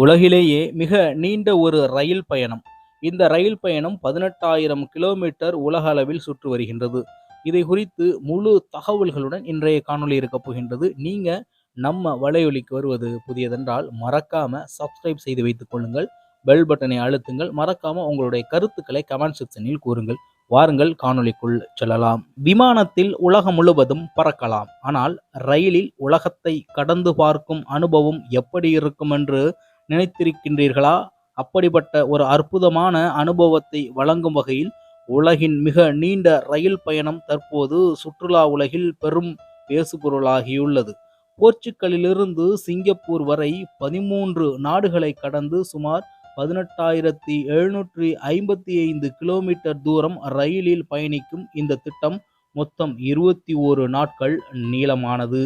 உலகிலேயே மிக நீண்ட ஒரு ரயில் பயணம். இந்த ரயில் பயணம் பதினெட்டாயிரம் கிலோமீட்டர் உலக அளவில் சுற்று வருகின்றது. இதை குறித்து முழு தகவல்களுடன் இன்றைய காணொளி இருக்கப் போகின்றது. நீங்க நம்ம வலையொலிக்கு வருவது புதியதென்றால் மறக்காம சப்ஸ்கிரைப் செய்து வைத்துக் கொள்ளுங்கள். பெல் பட்டனை அழுத்துங்கள். மறக்காம உங்களுடைய கருத்துக்களை கமெண்ட் செக்ஷனில் கூறுங்கள். வாருங்கள் காணொளிக்குள் செல்லலாம். விமானத்தில் உலகம் முழுவதும் பறக்கலாம். ஆனால் ரயிலில் உலகத்தை கடந்து பார்க்கும் அனுபவம் எப்படி இருக்கும் என்று நினைத்திருக்கின்றீர்களா? அப்படிப்பட்ட ஒரு அற்புதமான அனுபவத்தை வழங்கும் வகையில் உலகின் மிக நீண்ட ரயில் பயணம் தற்போது சுற்றுலா உலகில் பெரும் பேசுபொருளாகியுள்ளது. போர்ச்சுக்கலிலிருந்து சிங்கப்பூர் வரை பதிமூன்று நாடுகளை கடந்து சுமார் பதினெட்டாயிரத்தி எழுநூற்றி ஐம்பத்தி ஐந்து கிலோமீட்டர் தூரம் ரயிலில் பயணிக்கும் இந்த திட்டம் மொத்தம் இருபத்தி ஓரு நாட்கள் நீளமானது.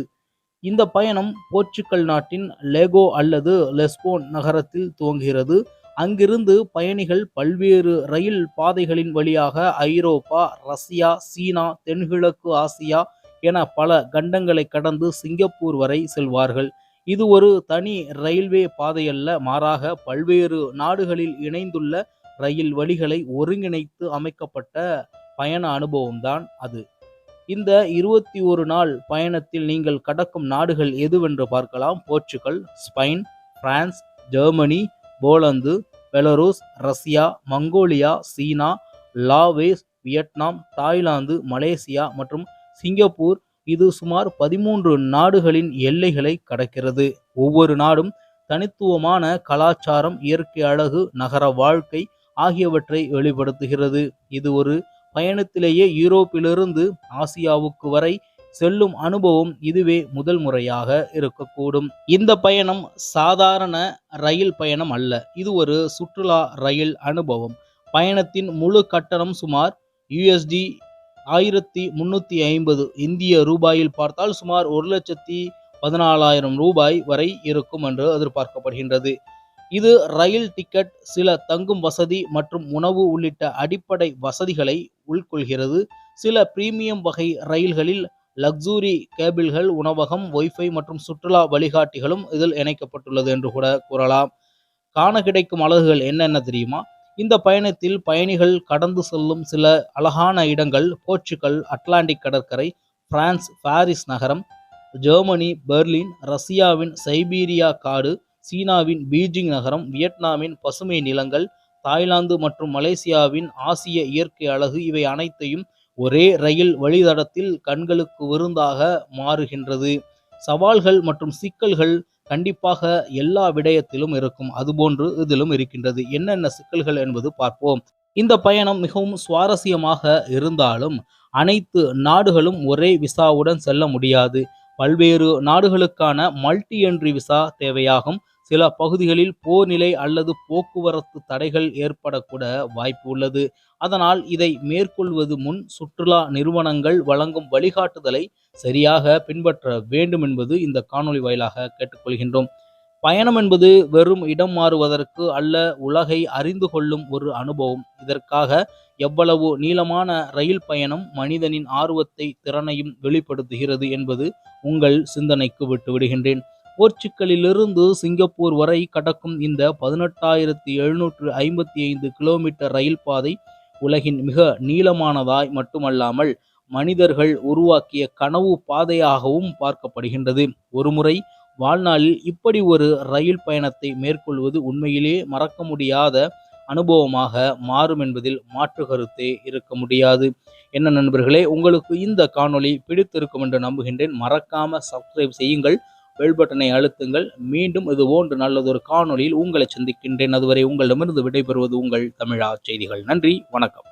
இந்த பயணம் போர்ச்சுக்கல் நாட்டின் லெகோ அல்லது லெஸ்போன் நகரத்தில் துவங்குகிறது. அங்கிருந்து பயணிகள் பல்வேறு ரயில் பாதைகளின் வழியாக ஐரோப்பா ரஷ்யா சீனா தென்கிழக்கு ஆசியா என பல கண்டங்களை கடந்து சிங்கப்பூர் வரை செல்வார்கள். இது ஒரு தனி ரயில்வே பாதையல்ல மாறாக பல்வேறு நாடுகளில் இணைந்துள்ள ரயில் வழிகளை ஒருங்கிணைத்து அமைக்கப்பட்ட பயண அனுபவம்தான் அது. இந்த இருபத்தி ஒரு நாள் பயணத்தில் நீங்கள் கடக்கும் நாடுகள் எதுவென்று பார்க்கலாம். Portugal Spain France Germany Poland Belarus Russia Mongolia China Laos Vietnam Thailand Malaysia மற்றும் சிங்கப்பூர். இது சுமார் பதிமூன்று நாடுகளின் எல்லைகளை கடக்கிறது. ஒவ்வொரு நாடும் தனித்துவமான கலாச்சாரம் இயற்கை அழகு நகர வாழ்க்கை ஆகியவற்றை வெளிப்படுத்துகிறது. இது ஒரு பயணத்திலேயே யூரோப்பிலிருந்து ஆசியாவுக்கு வரை செல்லும் அனுபவம் இதுவே முதல் முறையாக இருக்கக்கூடும். இந்த பயணம் சாதாரண ரயில் பயணம் அல்ல. இது ஒரு சுற்றுலா ரயில் அனுபவம். பயணத்தின் முழு கட்டணம் சுமார் யுஎஸ்டி ஆயிரத்தி முன்னூற்றி ஐம்பது இந்திய ரூபாயில் பார்த்தால் சுமார் ஒரு லட்சத்தி பதினாலாயிரம் ரூபாய் வரை இருக்கும் என்று எதிர்பார்க்கப்படுகின்றது. இது ரயில் டிக்கெட் சில தங்கும் வசதி மற்றும் உணவு உள்ளிட்ட அடிப்படை வசதிகளை உள்கொள்கிறது. சில பிரீமியம் வகை ரயில்களில் லக்ஸூரி கேபிள்கள் உணவகம் ஒய்ஃபை மற்றும் சுற்றுலா வழிகாட்டிகளும் இதில் இணைக்கப்பட்டுள்ளது என்று கூட கூறலாம். காண கிடைக்கும் அழகுகள் என்னென்ன தெரியுமா? இந்த பயணத்தில் பயணிகள் கடந்து செல்லும் சில அழகான இடங்கள் போர்ச்சுகல் அட்லாண்டிக் கடற்கரை பிரான்ஸ் பாரிஸ் நகரம் ஜெர்மனி பெர்லின் ரஷ்யாவின் சைபீரியா காடு சீனாவின் பீஜிங் நகரம் வியட்நாமின் பசுமை நிலங்கள் தாய்லாந்து மற்றும் மலேசியாவின் ஆசிய இயற்கை அழகு இவை அனைத்தையும் ஒரே ரயில் வழித்தடத்தில் கண்களுக்கு விருந்தாக மாறுகின்றது. சவால்கள் மற்றும் சிக்கல்கள் கண்டிப்பாக எல்லா விடயத்திலும் இருக்கும். அதுபோன்று இதிலும் இருக்கின்றது. என்னென்ன சிக்கல்கள் என்பது பார்ப்போம். இந்த பயணம் மிகவும் சுவாரஸ்யமாக இருந்தாலும் அனைத்து நாடுகளும் ஒரே விசாவுடன் செல்ல முடியாது. பல்வேறு நாடுகளுக்கான மல்டி என்ட்ரி விசா தேவையாகும். சில பகுதிகளில் போர் நிலை அல்லது போக்குவரத்து தடைகள் ஏற்படக்கூட வாய்ப்பு உள்ளது. அதனால் இதை மேற்கொள்வது முன் சுற்றுலா நிறுவனங்கள் வழங்கும் வழிகாட்டுதலை சரியாக பின்பற்ற வேண்டும் என்பது இந்த காணொளி வாயிலாக கேட்டுக்கொள்கின்றோம். பயணம் என்பது வெறும் இடம் மாறுவதற்கு அல்ல உலகை அறிந்து கொள்ளும் ஒரு அனுபவம். இதற்காக எவ்வளவு நீளமான ரயில் பயணம் மனிதனின் ஆர்வத்தை திறனையும் வெளிப்படுத்துகிறது என்பது உங்கள் சிந்தனைக்கு விட்டு விடுகின்றேன் போர்ச்சுக்கலிலிருந்து சிங்கப்பூர் வரை கடக்கும் இந்த பதினெட்டாயிரத்தி எழுநூற்று ஐம்பத்தி ஐந்து கிலோமீட்டர் ரயில் பாதை உலகின் மிக நீளமானதாய் மட்டுமல்லாமல் மனிதர்கள் உருவாக்கிய கனவு பாதையாகவும் பார்க்கப்படுகின்றது. ஒருமுறை வாழ்நாளில் இப்படி ஒரு ரயில் பயணத்தை மேற்கொள்வது உண்மையிலே மறக்க முடியாத அனுபவமாக மாறும் என்பதில் மாற்று கருத்தே இருக்க முடியாது. என்ன நண்பர்களே உங்களுக்கு இந்த காணொளி பிடித்திருக்கும் என்று நம்புகின்றேன். மறக்காம சப்ஸ்கிரைப் செய்யுங்கள். பெல் பட்டனை அழுத்துங்கள். மீண்டும் இது போன்று நல்லதொரு காணொலியில் உங்களை சந்திக்கின்றேன். அதுவரை உங்களிடமிருந்து விடைபெறுவது உங்கள் தமிழா செய்திகள். நன்றி வணக்கம்.